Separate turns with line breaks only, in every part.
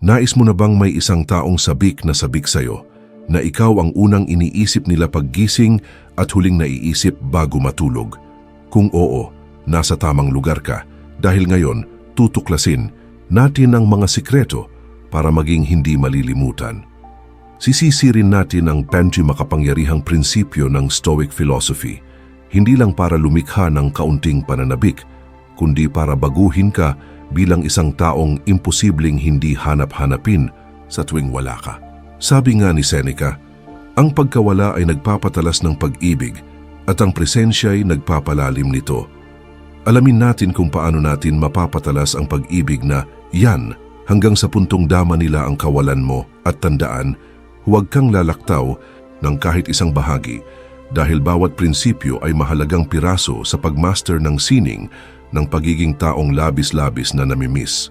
Nais mo na bang may isang taong sabik na sabik sa'yo, na ikaw ang unang iniisip nila paggising at huling naiisip bago matulog? Kung oo, nasa tamang lugar ka dahil ngayon tutuklasin natin ang mga sikreto para maging hindi malilimutan. Sisisi rin natin ang penji makapangyarihang prinsipyo ng Stoic philosophy, hindi lang para lumikha ng kaunting pananabik, kundi para baguhin ka bilang isang taong imposibleng hindi hanap-hanapin sa tuwing wala ka. Sabi nga ni Seneca, ang pagkawala ay nagpapatalas ng pag-ibig at ang presensya ay nagpapalalim nito. Alamin natin kung paano natin mapapatalas ang pag-ibig na yan hanggang sa puntong dama nila ang kawalan mo at tandaan, huwag kang lalaktaw ng kahit isang bahagi dahil bawat prinsipyo ay mahalagang piraso sa pagmaster ng sining ng pagiging taong labis-labis na namimiss.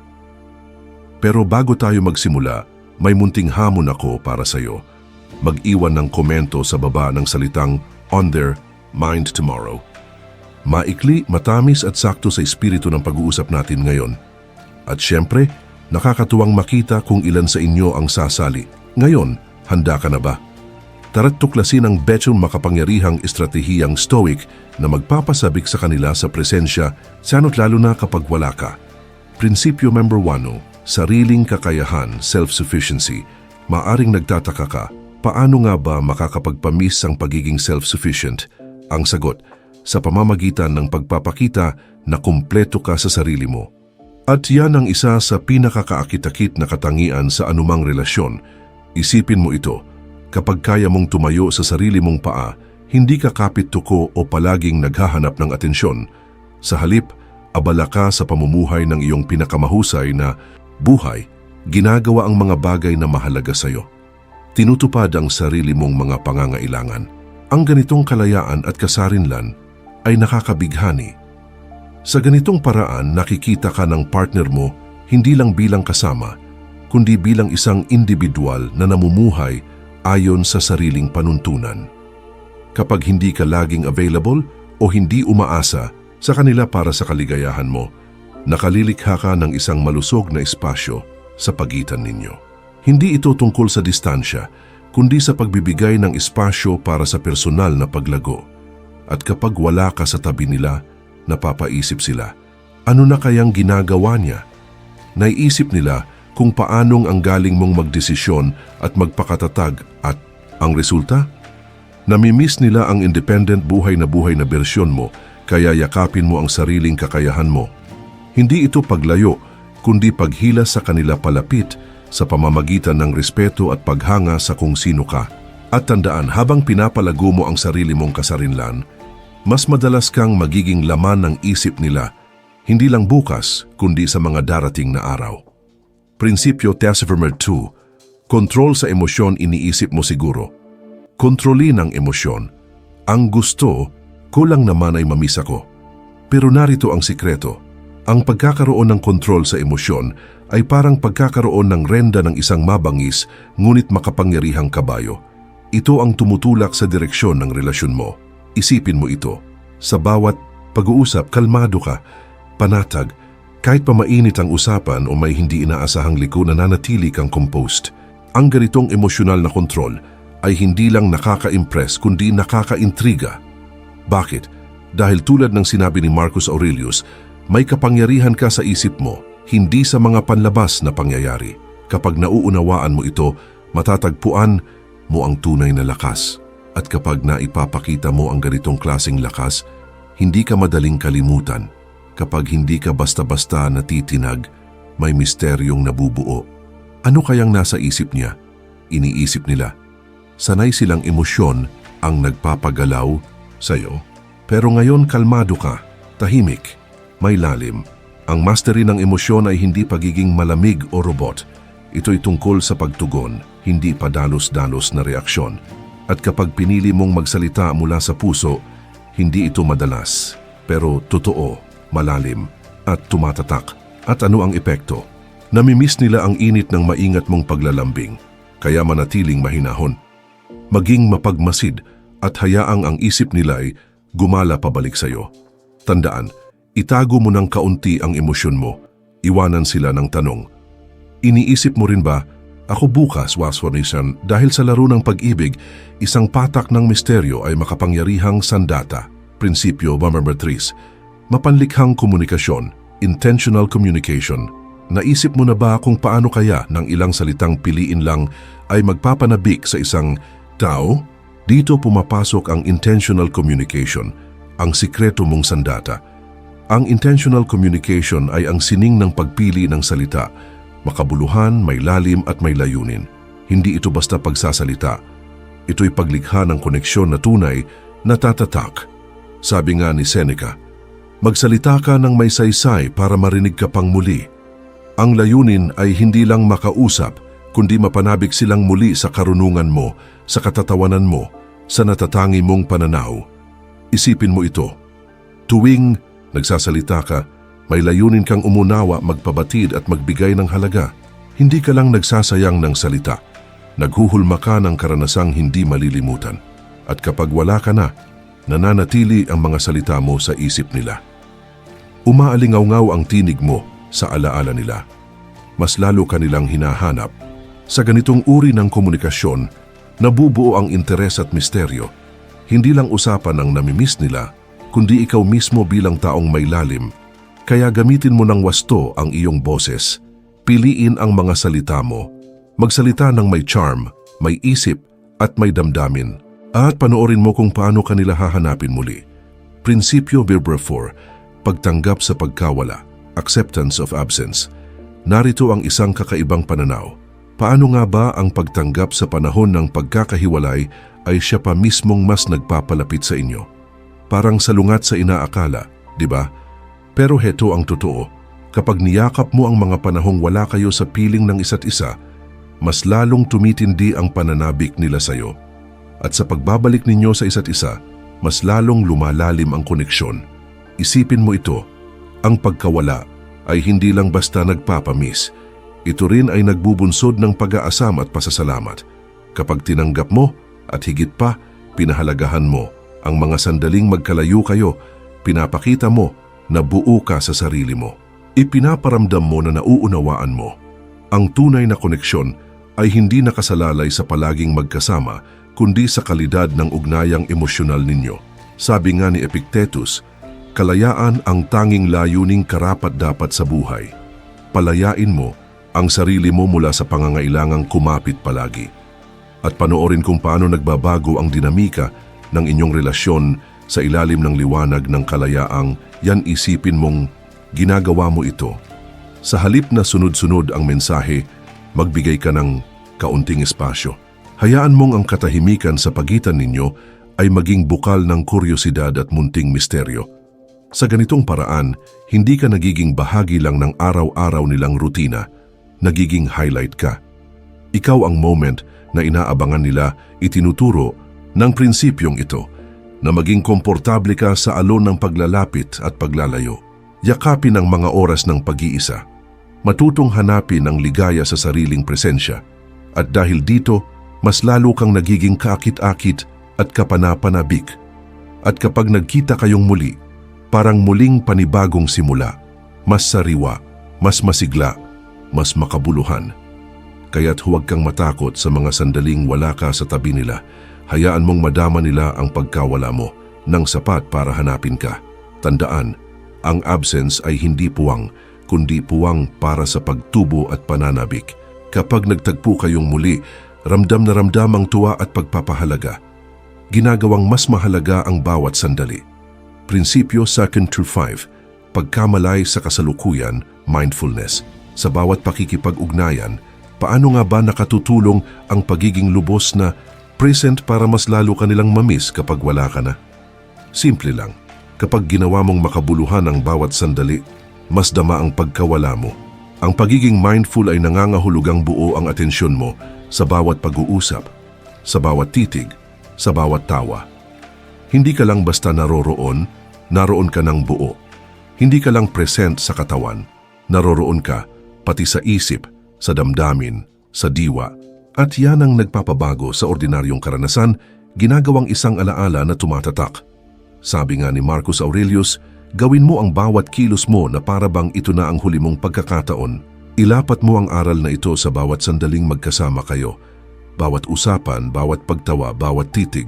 Pero bago tayo magsimula, may munting hamon ako para sa iyo. Mag-iwan ng komento sa baba ng salitang on their mind tomorrow. Maikli, matamis at sakto sa espiritu ng pag-uusap natin ngayon. At syempre, nakakatuwang makita kung ilan sa inyo ang sasali. Ngayon, handa ka na ba? Tara't tuklasin ang betsyong makapangyarihang estratehiyang stoic na magpapasabik sa kanila sa presensya, sano't lalo na kapag wala ka. Prinsipyo number 1, sariling kakayahan, self-sufficiency. Maaring nagtataka ka, paano nga ba makakapagpamis ang pagiging self-sufficient? Ang sagot, sa pamamagitan ng pagpapakita na kumpleto ka sa sarili mo. At yan ang isa sa pinakakaakit-akit na katangian sa anumang relasyon. Isipin mo ito, kapag kaya mong tumayo sa sarili mong paa, hindi ka kapit tuko o palaging naghahanap ng atensyon. Sa halip, abala ka sa pamumuhay ng iyong pinakamahusay na buhay, ginagawa ang mga bagay na mahalaga sa iyo. Tinutupad ang sarili mong mga pangangailangan. Ang ganitong kalayaan at kasarinlan ay nakakabighani. Sa ganitong paraan, nakikita ka ng partner mo hindi lang bilang kasama, kundi bilang isang individual na namumuhay ayon sa sariling panuntunan. Kapag hindi ka laging available o hindi umaasa sa kanila para sa kaligayahan mo, nakalilikha ka ng isang malusog na espasyo sa pagitan ninyo. Hindi ito tungkol sa distansya, kundi sa pagbibigay ng espasyo para sa personal na paglago. At kapag wala ka sa tabi nila, napapaisip sila, ano na kayang ginagawa niya? Naiisip nila kung paanong ang galing mong magdesisyon at magpakatatag at ang resulta? Namimiss nila ang independent buhay na buhay na bersyon mo kaya yakapin mo ang sariling kakayahan mo. Hindi ito paglayo, kundi paghila sa kanila palapit sa pamamagitan ng respeto at paghanga sa kung sino ka. At tandaan, habang pinapalago mo ang sarili mong kasarinlan, mas madalas kang magiging laman ng isip nila, hindi lang bukas, kundi sa mga darating na araw. Prinsipyo Tessivermer 2, Kontrol sa emosyon iniisip mo siguro. Kontrolin ang emosyon. Ang gusto, kulang naman ay mamisa ko. Pero narito ang sikreto. Ang pagkakaroon ng kontrol sa emosyon ay parang pagkakaroon ng renda ng isang mabangis ngunit makapangyarihang kabayo. Ito ang tumutulak sa direksyon ng relasyon mo. Isipin mo ito. Sa bawat pag-uusap, kalmado ka, panatag, kahit pa mainit ang usapan o may hindi inaasahang liko na nanatili kang composed. Ang ganitong emosyonal na kontrol ay hindi lang nakaka-impress kundi nakaka-intriga. Bakit? Dahil tulad ng sinabi ni Marcus Aurelius, may kapangyarihan ka sa isip mo, hindi sa mga panlabas na pangyayari. Kapag nauunawaan mo ito, matatagpuan mo ang tunay na lakas. At kapag naipapakita mo ang ganitong klasing lakas, hindi ka madaling kalimutan. Kapag hindi ka basta-basta natitinag, may misteryong nabubuo. Ano kayang nasa isip niya? Iniisip nila. Sanay silang emosyon ang nagpapagalaw sa'yo. Pero ngayon kalmado ka, tahimik, may lalim. Ang mastery ng emosyon ay hindi pagiging malamig o robot. Ito'y tungkol sa pagtugon, hindi padalos-dalos na reaksyon. At kapag pinili mong magsalita mula sa puso, hindi ito madalas, pero totoo, malalim, at tumatatak. At ano ang epekto? Namimiss nila ang init ng maingat mong paglalambing, kaya manatiling mahinahon. Maging mapagmasid at hayaang ang isip nila ay gumala pabalik sa iyo. Tandaan, itago mo ng kaunti ang emosyon mo, iwanan sila ng tanong, Iniisip mo rin ba, ako bukas, Waswanisan, dahil sa laro ng pag-ibig, isang patak ng misteryo ay makapangyarihang sandata, prinsipyo number 3, mapanlikhang komunikasyon, intentional communication. Naisip mo na ba kung paano kaya ng ilang salitang piliin lang ay magpapanabik sa isang tao? Dito pumapasok ang intentional communication, ang sikreto mong sandata. Ang intentional communication ay ang sining ng pagpili ng salita, makabuluhan, may lalim at may layunin. Hindi ito basta pagsasalita. Ito'y paglikha ng koneksyon na tunay na tatatak. Sabi nga ni Seneca, magsalita ka ng may saysay para marinig ka pang muli. Ang layunin ay hindi lang makausap, kundi mapanabik silang muli sa karunungan mo, sa katatawanan mo, sa natatangi mong pananaw. Isipin mo ito. Tuwing nagsasalita ka, may layunin kang umunawa, magpabatid at magbigay ng halaga. Hindi ka lang nagsasayang ng salita. Naghuhulma ka ng karanasang hindi malilimutan. At kapag wala ka na, nananatili ang mga salita mo sa isip nila. Umaalingaw-ngaw ang tinig mo sa alaala nila. Mas lalo kanilang hinahanap. Sa ganitong uri ng komunikasyon, nabubuo ang interes at misteryo. Hindi lang usapan ng namimiss nila, kundi ikaw mismo bilang taong may lalim. Kaya gamitin mo ng wasto ang iyong boses. Piliin ang mga salita mo. Magsalita ng may charm, may isip, at may damdamin. At panoorin mo kung paano kanila hahanapin muli. Prinsipyo 4, pagtanggap sa pagkawala, acceptance of absence. Narito ang isang kakaibang pananaw. Paano nga ba ang pagtanggap sa panahon ng pagkakahiwalay ay siya pa mismong mas nagpapalapit sa inyo? Parang salungat sa inaakala, di ba? Pero heto ang totoo. Kapag niyakap mo ang mga panahong wala kayo sa piling ng isa't isa, mas lalong tumitindi ang pananabik nila sa iyo. At sa pagbabalik ninyo sa isa't isa, mas lalong lumalalim ang koneksyon. Isipin mo ito, ang pagkawala ay hindi lang basta nagpapamiss. Ito rin ay nagbubunsod ng pag-aasam at pasasalamat. Kapag tinanggap mo at higit pa, pinahalagahan mo ang mga sandaling magkalayo kayo, pinapakita mo na buo ka sa sarili mo. Ipinaparamdam mo na nauunawaan mo. Ang tunay na koneksyon ay hindi nakasalalay sa palaging magkasama, kundi sa kalidad ng ugnayang emosyonal ninyo. Sabi nga ni Epictetus, kalayaan ang tanging layuning karapat dapat sa buhay. Palayain mo ang sarili mo mula sa pangangailangang kumapit palagi. At panoorin kung paano nagbabago ang dinamika ng inyong relasyon sa ilalim ng liwanag ng kalayaang yan isipin mong ginagawa mo ito. Sa halip na sunod-sunod ang mensahe, magbigay ka ng kaunting espasyo. Hayaan mong ang katahimikan sa pagitan ninyo ay maging bukal ng kuryosidad at munting misteryo. Sa ganitong paraan, hindi ka nagiging bahagi lang ng araw-araw nilang rutina, nagiging highlight ka. Ikaw ang moment na inaabangan nila itinuturo ng prinsipyong ito na maging komportable ka sa alon ng paglalapit at paglalayo. Yakapin ang mga oras ng pag-iisa. Matutong hanapin ang ligaya sa sariling presensya. At dahil dito, mas lalo kang nagiging kakit-akit at kapanapanabik. At kapag nagkita kayong muli, parang muling panibagong simula, mas sariwa, mas masigla, mas makabuluhan. Kaya't huwag kang matakot sa mga sandaling wala ka sa tabi nila. Hayaan mong madama nila ang pagkawala mo ng sapat para hanapin ka. Tandaan, ang absence ay hindi puwang, kundi puwang para sa pagtubo at pananabik. Kapag nagtagpo kayong muli, ramdam na ramdam ang tuwa at pagpapahalaga. Ginagawang mas mahalaga ang bawat sandali. Prinsipyo 2 through 5, pagkamalay sa kasalukuyan, mindfulness. Sa bawat pakikipag-ugnayan, paano nga ba nakatutulong ang pagiging lubos na present para mas lalo kanilang mamiss kapag wala ka na? Simple lang, kapag ginawa mong makabuluhan ang bawat sandali, mas dama ang pagkawala mo. Ang pagiging mindful ay nangangahulugang buo ang atensyon mo sa bawat pag-uusap, sa bawat titig, sa bawat tawa. Hindi ka lang basta naroroon, naroon ka ng buo. Hindi ka lang present sa katawan, naroroon ka pati sa isip, sa damdamin, sa diwa. At yan ang nagpapabago sa ordinaryong karanasan, ginagawang isang alaala na tumatatak. Sabi nga ni Marcus Aurelius, gawin mo ang bawat kilos mo na para bang ito na ang huli mong pagkakataon. Ilapat mo ang aral na ito sa bawat sandaling magkasama kayo. Bawat usapan, bawat pagtawa, bawat titig.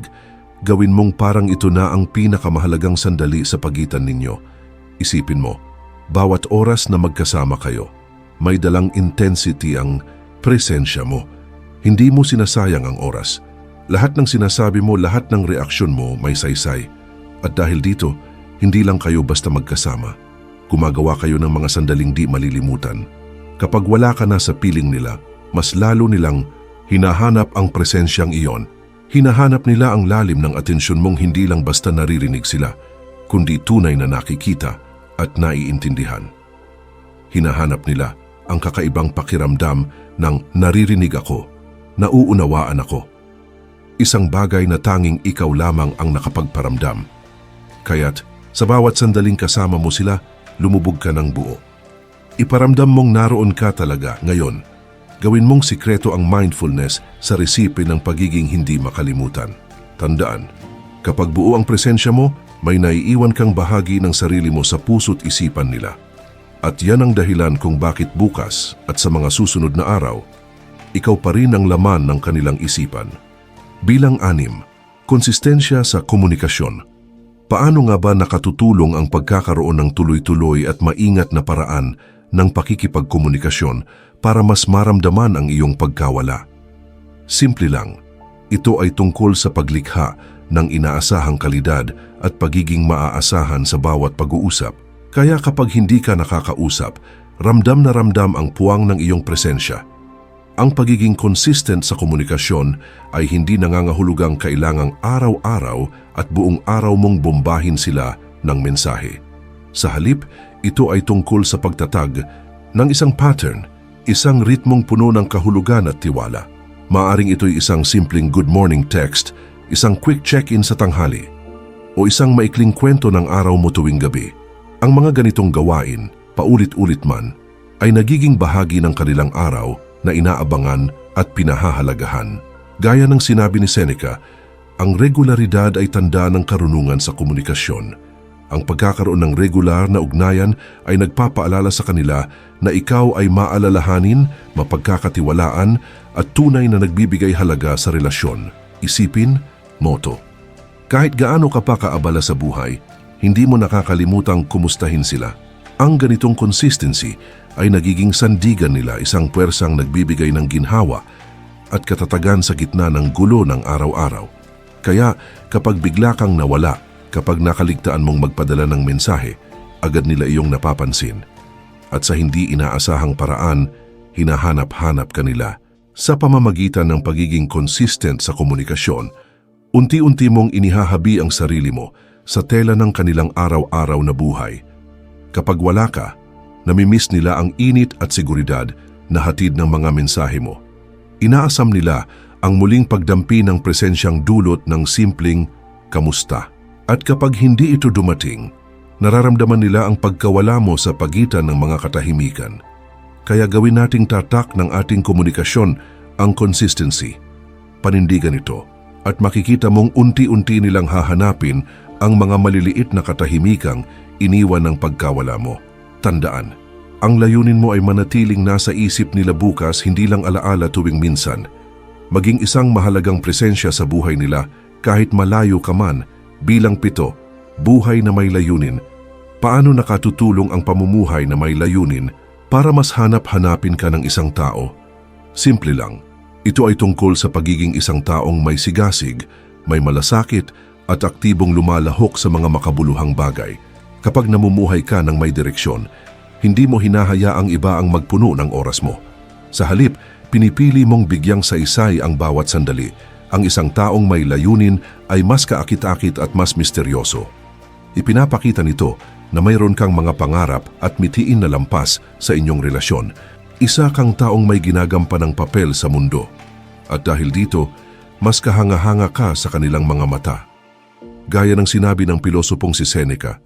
Gawin mong parang ito na ang pinakamahalagang sandali sa pagitan ninyo. Isipin mo, bawat oras na magkasama kayo, may dalang intensity ang presensya mo. Hindi mo sinasayang ang oras. Lahat ng sinasabi mo, lahat ng reaksyon mo may saysay. At dahil dito, hindi lang kayo basta magkasama. Gumagawa kayo ng mga sandaling di malilimutan. Kapag wala ka na sa piling nila, mas lalo nilang hinahanap ang presensyang iyon. Hinahanap nila ang lalim ng atensyon mong hindi lang basta naririnig sila, kundi tunay na nakikita at naiintindihan. Hinahanap nila ang kakaibang pakiramdam ng naririnig ako, nauunawaan ako. Isang bagay na tanging ikaw lamang ang nakapagparamdam. Kaya't sa bawat sandaling kasama mo sila, lumubog ka ng buo. Iparamdam mong naroon ka talaga ngayon. Gawin mong sikreto ang mindfulness sa resipe ng pagiging hindi makalimutan. Tandaan, kapag buo ang presensya mo, may naiiwan kang bahagi ng sarili mo sa puso't isipan nila. At yan ang dahilan kung bakit bukas at sa mga susunod na araw, ikaw pa rin ang laman ng kanilang isipan. Bilang anim, konsistensya sa komunikasyon. Paano nga ba nakatutulong ang pagkakaroon ng tuloy-tuloy at maingat na paraan ng pakikipagkomunikasyon para mas maramdaman ang iyong pagkawala? Simple lang, ito ay tungkol sa paglikha ng inaasahang kalidad at pagiging maaasahan sa bawat pag-uusap. Kaya kapag hindi ka nakakausap, ramdam na ramdam ang puwang ng iyong presensya. Ang pagiging consistent sa komunikasyon ay hindi nangangahulugang kailangang araw-araw at buong araw mong bombahin sila ng mensahe. Sa halip, ito ay tungkol sa pagtatag ng isang pattern, isang ritmong puno ng kahulugan at tiwala. Maaring ito'y isang simpleng good morning text, isang quick check-in sa tanghali, o isang maikling kwento ng araw mo tuwing gabi. Ang mga ganitong gawain, paulit-ulit man, ay nagiging bahagi ng kanilang araw na inaabangan at pinahahalagahan. Gaya ng sinabi ni Seneca, ang regularidad ay tanda ng karunungan sa komunikasyon. Ang pagkakaroon ng regular na ugnayan ay nagpapaalala sa kanila na ikaw ay maalalahanin, mapagkakatiwalaan at tunay na nagbibigay halaga sa relasyon. Isipin, moto. Kahit gaano ka pa kaabala sa buhay, hindi mo nakakalimutang kumustahin sila. Ang ganitong consistency ay nagiging sandigan nila isang puwersang nagbibigay ng ginhawa at katatagan sa gitna ng gulo ng araw-araw. Kaya kapag bigla kang nawala, kapag nakaligtaan mong magpadala ng mensahe, agad nila iyong napapansin. At sa hindi inaasahang paraan, hinahanap-hanap ka nila. Sa pamamagitan ng pagiging consistent sa komunikasyon, unti-unti mong inihahabi ang sarili mo sa tela ng kanilang araw-araw na buhay. Kapag wala ka, namimiss nila ang init at seguridad na hatid ng mga mensahe mo. Inaasam nila ang muling pagdampi ng presensyang dulot ng simpleng kamusta. At kapag hindi ito dumating, nararamdaman nila ang pagkawala mo sa pagitan ng mga katahimikan. Kaya gawin nating tatak ng ating komunikasyon ang consistency. Panindigan ito at makikita mong unti-unti nilang hahanapin ang mga maliliit na katahimikang iniwan ng pagkawala mo. Tandaan, ang layunin mo ay manatiling nasa isip nila bukas hindi lang alaala tuwing minsan. Maging isang mahalagang presensya sa buhay nila kahit malayo ka man bilang pito, buhay na may layunin. Paano nakatutulong ang pamumuhay na may layunin para mas hanap-hanapin ka ng isang tao? Simple lang. Ito ay tungkol sa pagiging isang taong may sigasig, may malasakit at aktibong lumalahok sa mga makabuluhang bagay. Kapag namumuhay ka ng may direksyon, hindi mo hinahayaang iba ang magpuno ng oras mo. Sa halip, pinipili mong bigyang saysay ang bawat sandali. Ang isang taong may layunin ay mas kaakit-akit at mas misteryoso. Ipinapakita nito na mayroon kang mga pangarap at mitiin na lampas sa inyong relasyon. Isa kang taong may ginagampan ng papel sa mundo. At dahil dito, mas kahanga-hanga ka sa kanilang mga mata. Gaya ng sinabi ng pilosopong si Seneca,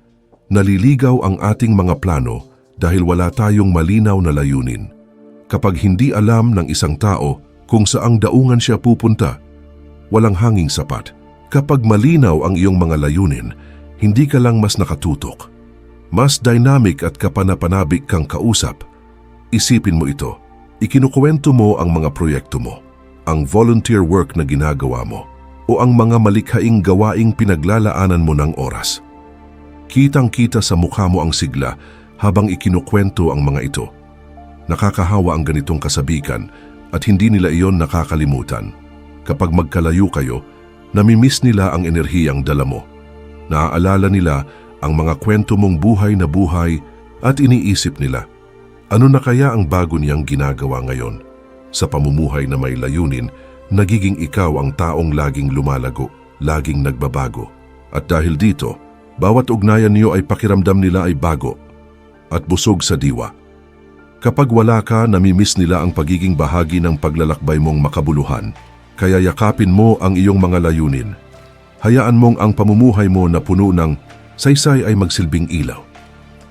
naliligaw ang ating mga plano dahil wala tayong malinaw na layunin. Kapag hindi alam ng isang tao kung saang daungan siya pupunta, walang hanging sapat. Kapag malinaw ang iyong mga layunin, hindi ka lang mas nakatutok. Mas dynamic at kapanapanabik kang kausap. Isipin mo ito. Ikinukwento mo ang mga proyekto mo, ang volunteer work na ginagawa mo, o ang mga malikhaing gawaing pinaglalaanan mo ng oras. Kitang-kita sa mukha mo ang sigla habang ikinukwento ang mga ito. Nakakahawa ang ganitong kasabikan at hindi nila iyon nakakalimutan. Kapag magkalayo kayo, namimiss nila ang enerhiyang dala mo. Naaalala nila ang mga kwento mong buhay na buhay at iniisip nila, ano na kaya ang bago niyang ginagawa ngayon? Sa pamumuhay na may layunin, nagiging ikaw ang taong laging lumalago, laging nagbabago. At dahil dito, bawat ugnayan niyo ay pakiramdam nila ay bago at busog sa diwa. Kapag wala ka, namimiss nila ang pagiging bahagi ng paglalakbay mong makabuluhan. Kaya yakapin mo ang iyong mga layunin. Hayaan mong ang pamumuhay mo na puno ng saysay ay magsilbing ilaw.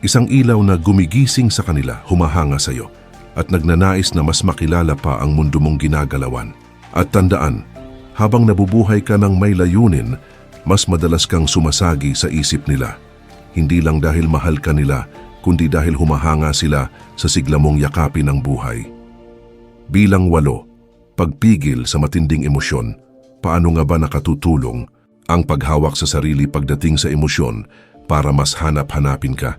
Isang ilaw na gumigising sa kanila, humahanga sa iyo, at nagnanais na mas makilala pa ang mundo mong ginagalawan. At tandaan, habang nabubuhay ka ng may layunin, mas madalas kang sumasagi sa isip nila. Hindi lang dahil mahal ka nila, kundi dahil humahanga sila sa sigla mong yakapin ng buhay. Bilang walo, pagpigil sa matinding emosyon, paano nga ba nakatutulong ang paghawak sa sarili pagdating sa emosyon para mas hanap-hanapin ka?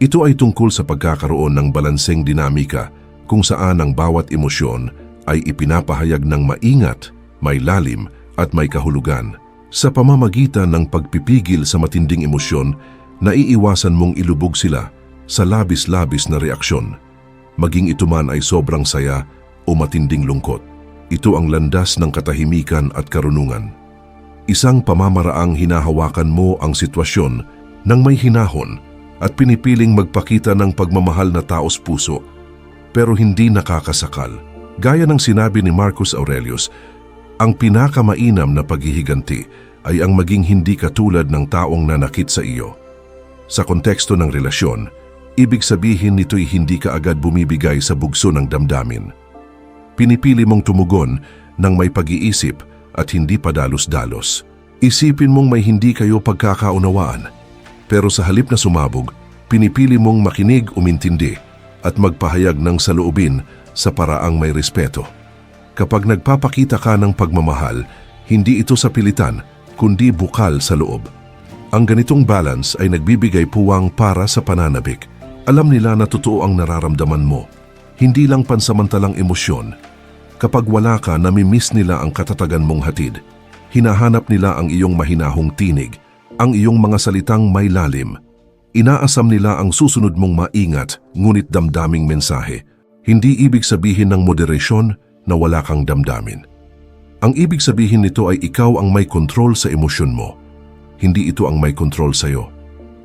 Ito ay tungkol sa pagkakaroon ng balanseng dinamika kung saan ang bawat emosyon ay ipinapahayag ng maingat, may lalim at may kahulugan. Sa pamamagitan ng pagpipigil sa matinding emosyon, naiiwasan mong ilubog sila sa labis-labis na reaksyon. Maging ito man ay sobrang saya o matinding lungkot. Ito ang landas ng katahimikan at karunungan. Isang pamamaraang hinahawakan mo ang sitwasyon ng may hinahon at pinipiling magpakita ng pagmamahal na taos puso pero hindi nakakasakal. Gaya ng sinabi ni Marcus Aurelius, ang pinakamainam na paghihiganti ay ang maging hindi katulad ng taong nanakit sa iyo. Sa konteksto ng relasyon, ibig sabihin nito'y hindi ka agad bumibigay sa bugso ng damdamin. Pinipili mong tumugon ng may pag-iisip at hindi padalos-dalos. Isipin mong may hindi kayo pagkakaunawaan, pero sa halip na sumabog, pinipili mong makinig umintindi at magpahayag ng saloobin sa paraang may respeto. Kapag nagpapakita ka ng pagmamahal, hindi ito sa pilitan, kundi bukal sa loob. Ang ganitong balance ay nagbibigay puwang para sa pananabik. Alam nila na totoo ang nararamdaman mo. Hindi lang pansamantalang emosyon. Kapag wala ka, namimiss nila ang katatagan mong hatid. Hinahanap nila ang iyong mahinahong tinig, ang iyong mga salitang may lalim. Inaasam nila ang susunod mong maingat, ngunit damdaming mensahe. Hindi ibig sabihin ng moderasyon na wala kang damdamin. Ang ibig sabihin nito ay ikaw ang may kontrol sa emosyon mo. Hindi ito ang may kontrol sa iyo.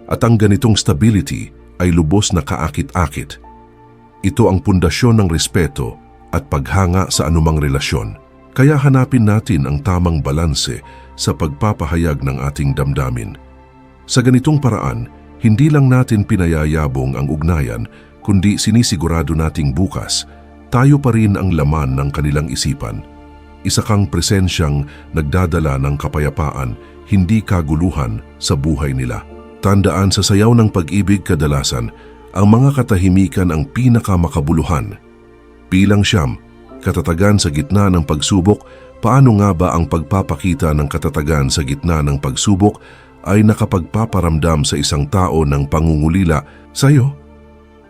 At ang ganitong stability ay lubos na kaakit-akit. Ito ang pundasyon ng respeto at paghanga sa anumang relasyon. Kaya hanapin natin ang tamang balanse sa pagpapahayag ng ating damdamin. Sa ganitong paraan, hindi lang natin pinayayabong ang ugnayan, kundi sinisigurado nating bukas, tayo pa rin ang laman ng kanilang isipan. Isa kang presensyang nagdadala ng kapayapaan, hindi kaguluhan sa buhay nila. Tandaan sa sayaw ng pag-ibig kadalasan, ang mga katahimikan ang pinakamakabuluhan. Bilang siyam, katatagan sa gitna ng pagsubok, paano nga ba ang pagpapakita ng katatagan sa gitna ng pagsubok ay nakapagpaparamdam sa isang tao ng pangungulila sa iyo?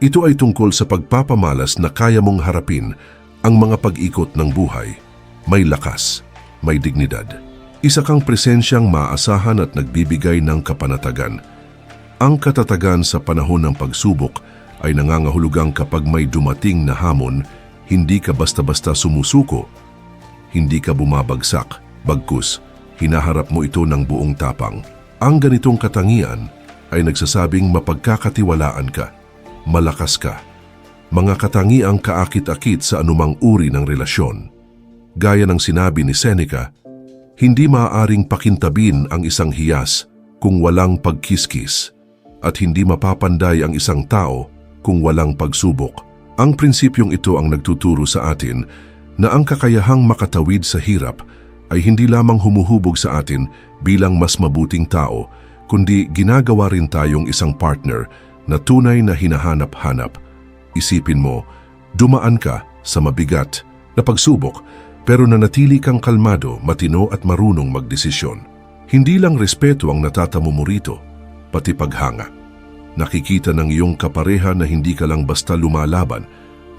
Ito ay tungkol sa pagpapamalas na kaya mong harapin ang mga pag-ikot ng buhay. May lakas, may dignidad. Isa kang presensyang maasahan at nagbibigay ng kapanatagan. Ang katatagan sa panahon ng pagsubok ay nangangahulugang kapag may dumating na hamon, hindi ka basta-basta sumusuko. Hindi ka bumabagsak, bagkus, hinaharap mo ito ng buong tapang. Ang ganitong katangian ay nagsasabing mapagkakatiwalaan ka, malakas ka. Mga katangiang kaakit-akit sa anumang uri ng relasyon. Gaya ng sinabi ni Seneca, hindi maaaring pakintabin ang isang hiyas kung walang pagkiskis at hindi mapapanday ang isang tao kung walang pagsubok. Ang prinsipyong ito ang nagtuturo sa atin na ang kakayahang makatawid sa hirap ay hindi lamang humuhubog sa atin bilang mas mabuting tao, kundi ginagawa rin tayong isang partner na tunay na hinahanap-hanap. Isipin mo, Dumaan ka sa mabigat na pagsubok pero nanatili kang kalmado, matino at marunong magdesisyon. Hindi lang respeto ang natatamo mo rito, pati paghanga. Nakikita ng iyong kapareha na hindi ka lang basta lumalaban,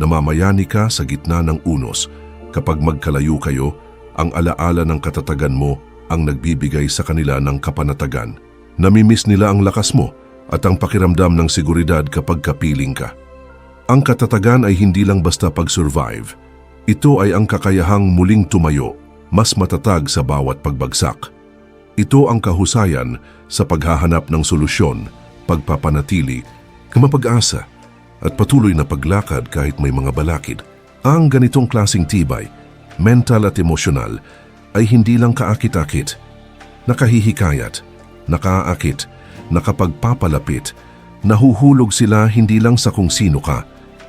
namamayani ka sa gitna ng unos. Kapag magkalayo kayo, ang alaala ng katatagan mo ang nagbibigay sa kanila ng kapanatagan. Namimiss nila ang lakas mo at ang pakiramdam ng seguridad kapag kapiling ka. Ang katatagan ay hindi lang basta pag-survive. Ito ay ang kakayahang muling tumayo, mas matatag sa bawat pagbagsak. Ito ang kahusayan sa paghahanap ng solusyon, pagpapanatili, kamapag-asa, at patuloy na paglakad kahit may mga balakid. Ang ganitong klasing tibay, mental at emosyonal, ay hindi lang kaakit-akit, nakahihikayat, nakaakit, nakapagpapalapit, nahuhulog sila hindi lang sa kung sino ka,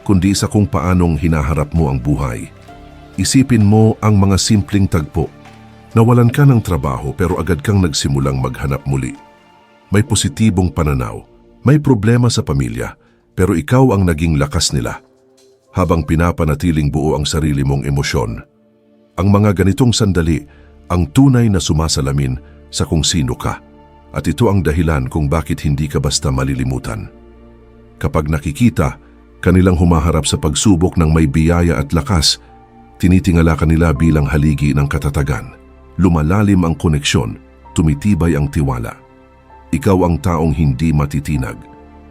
kundi sa kung paanong hinaharap mo ang buhay. Isipin mo ang mga simpleng tagpo. Nawalan ka ng trabaho pero agad kang nagsimulang maghanap muli. May positibong pananaw, may problema sa pamilya, pero ikaw ang naging lakas nila. Habang pinapanatiling buo ang sarili mong emosyon. Ang mga ganitong sandali ang tunay na sumasalamin sa kung sino ka. At ito ang dahilan kung bakit hindi ka basta malilimutan. Kapag nakikita, kanilang humaharap sa pagsubok ng may biyaya at lakas, tinitingala kanila bilang haligi ng katatagan. Lumalalim ang koneksyon, tumitibay ang tiwala. Ikaw ang taong hindi matitinag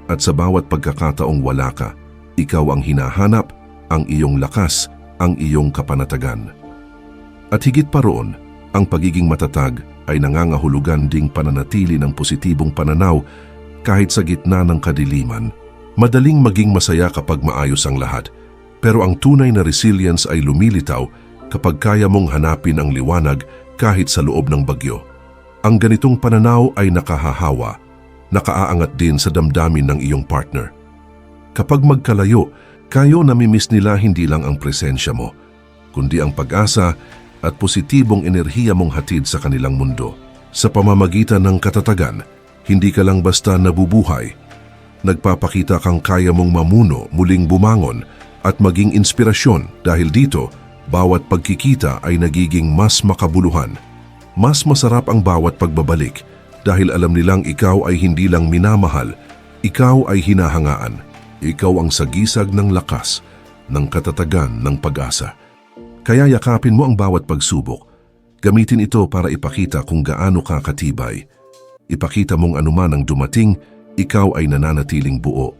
at sa bawat pagkakataong wala ka, ikaw ang hinahanap, ang iyong lakas, ang iyong kapanatagan. At higit pa roon, ang pagiging matatag ay nangangahulugan ding pananatili ng positibong pananaw kahit sa gitna ng kadiliman. Madaling maging masaya kapag maayos ang lahat, pero ang tunay na resilience ay lumilitaw kapag kaya mong hanapin ang liwanag kahit sa loob ng bagyo. Ang ganitong pananaw ay nakahahawa, nakaaangat din sa damdamin ng iyong partner. Kapag magkalayo, kayo namimiss nila hindi lang ang presensya mo, kundi ang pag-asa at positibong enerhiya mong hatid sa kanilang mundo. Sa pamamagitan ng katatagan, hindi ka lang basta nabubuhay. Nagpapakita kang kaya mong mamuno, muling bumangon at maging inspirasyon dahil dito, bawat pagkikita ay nagiging mas makabuluhan. Mas masarap ang bawat pagbabalik dahil alam nilang ikaw ay hindi lang minamahal, ikaw ay hinahangaan. Ikaw ang sagisag ng lakas, ng katatagan ng pag-asa. Kaya yakapin mo ang bawat pagsubok. Gamitin ito para ipakita kung gaano ka katibay. Ipakita mong anuman ang dumating, ikaw ay nananatiling buo.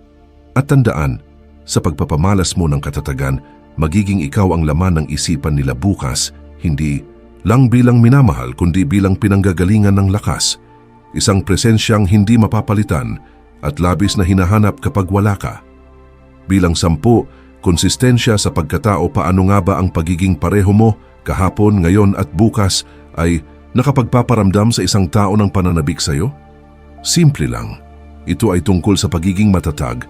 At tandaan, sa pagpapamalas mo ng katatagan, magiging ikaw ang laman ng isipan nila bukas, hindi lang bilang minamahal kundi bilang pinanggagalingan ng lakas. Isang presensyang hindi mapapalitan at labis na hinahanap kapag wala ka. Bilang sampu, konsistensya sa pagkatao paano nga ba ang pagiging pareho mo kahapon, ngayon at bukas ay nakapagpaparamdam sa isang tao ng pananabik sa iyo? Simple lang. Ito ay tungkol sa pagiging matatag,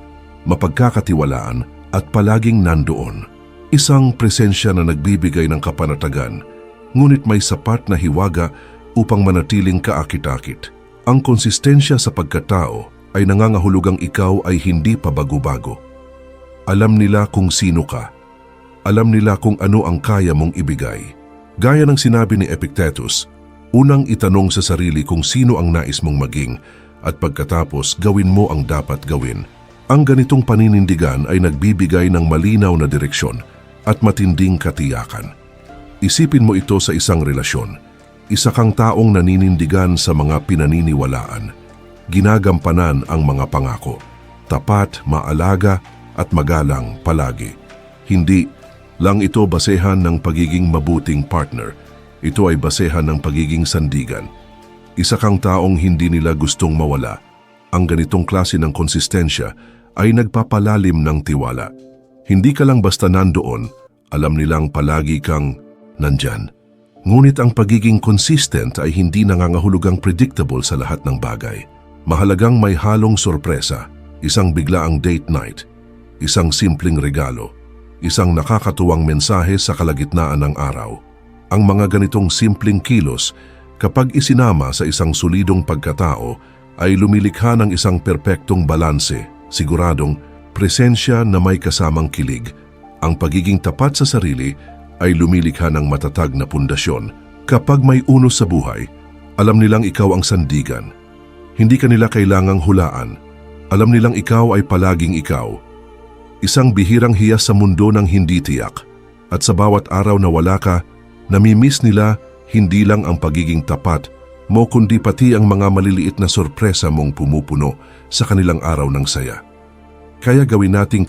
mapagkakatiwalaan at palaging nandoon. Isang presensya na nagbibigay ng kapanatagan, ngunit may sapat na hiwaga upang manatiling kaakit-akit. Ang konsistensya sa pagkatao ay nangangahulugang ikaw ay hindi pa bago-bago. Alam nila kung sino ka. Alam nila kung ano ang kaya mong ibigay. Gaya ng sinabi ni Epictetus, unang itanong sa sarili kung sino ang nais mong maging at pagkatapos gawin mo ang dapat gawin. Ang ganitong paninindigan ay nagbibigay ng malinaw na direksyon at matinding katiyakan. Isipin mo ito sa isang relasyon. Isa kang taong naninindigan sa mga pinaniniwalaan. Ginagampanan ang mga pangako. Tapat, maalaga at magalang palagi. Hindi lang ito basehan ng pagiging mabuting partner. Ito ay basehan ng pagiging sandigan. Isa kang taong hindi nila gustong mawala. Ang ganitong klase ng konsistensya ay nagpapalalim ng tiwala. Hindi ka lang basta nandoon, alam nilang palagi kang nandyan. Ngunit ang pagiging consistent ay hindi nangangahulugang predictable sa lahat ng bagay. Mahalagang may halong sorpresa, isang biglaang date night, isang simpleng regalo, isang nakakatuwang mensahe sa kalagitnaan ng araw. Ang mga ganitong simpleng kilos, kapag isinama sa isang solidong pagkatao, ay lumilikha ng isang perpektong balanse, siguradong presensya na may kasamang kilig, Ang pagiging tapat sa sarili ay lumilikha ng matatag na pundasyon. Kapag may unos sa buhay, alam nilang ikaw ang sandigan. Hindi ka nila kailangang hulaan. Alam nilang ikaw ay palaging ikaw. Isang bihirang hiyas sa mundo ng hindi tiyak. At sa bawat araw na wala ka, namimiss nila hindi lang ang pagiging tapat mo kundi pati ang mga maliliit na sorpresa mong pumupuno sa kanilang araw ng saya. Kaya gawin nating